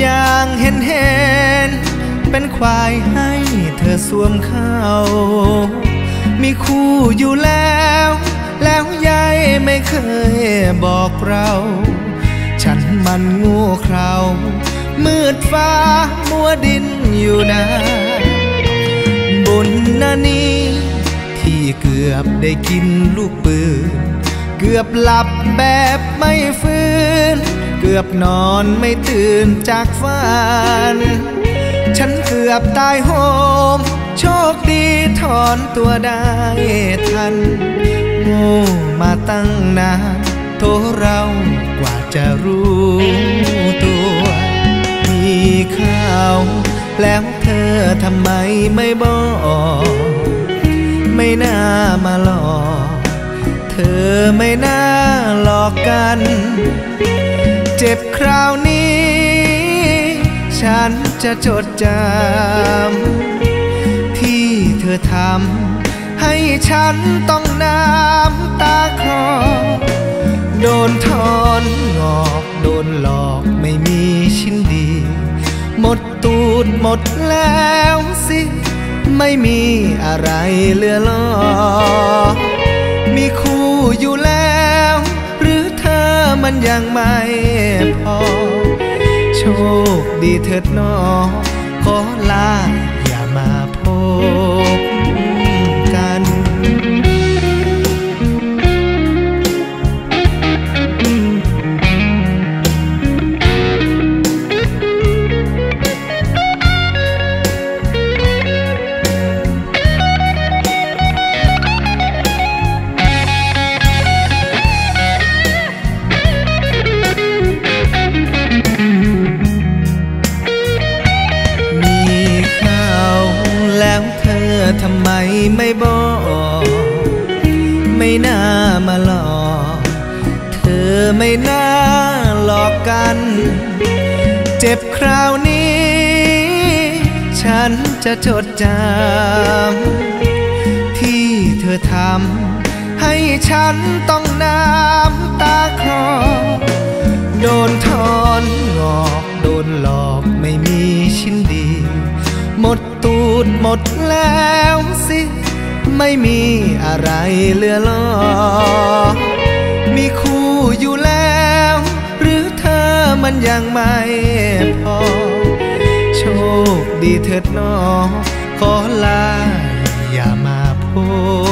อย่างเห็นเห็น เป็นควายให้เธอสวมเข้า มีคู่อยู่แล้ว แล้วยายไม่เคยบอกเรา ฉันมันงูเครามืดฟ้ามัวดินอยู่นานบุญนานีที่เกือบได้กินลูกปืน เกือบหลับแบบไม่ฟื้น กือบนอนไม่ตื่นจากฝัน ฉันเกือบตายโหม โชคดีถอนตัวได้ทัน โง่มาตั้งนานโทเรากว่าจะรู้ตัว มีข่าว แล้วเธอทำไมไม่บอก ไม่น่ามาหลอก เธอไม่น่า บคราวนี้ ฉันจะจดจำที่เธอทำให้ฉันต้องน้ำตาคลอโดนทอนงอกโดนหลอกไม่มีชิ้นดี หมดตูดหมดแล้วสิ ไม่มีอะไรเหลือหลอ มีคู่อยู่แล้ว ยังไม่พอ โชคดีเถิดนอขอลาอย่ามาพบ ไม่บอกไม่น่ามาหลอกเธอไม่น่าหลอกกัน เจ็บคราวนี้ ฉันจะจดจำที่เธอทำให้ฉันต้องน้ำตาคลอโดนทอนงอกโดนหลอกไม่มีชิ้นดี หมดตูดหมดแล้ว ไม่มีอะไรเหลือหลอ มีคู่อยู่แล้ว หรือเธอมันยังไม่พอ โชคดีเถิดนอ ขอลาอย่ามาพบ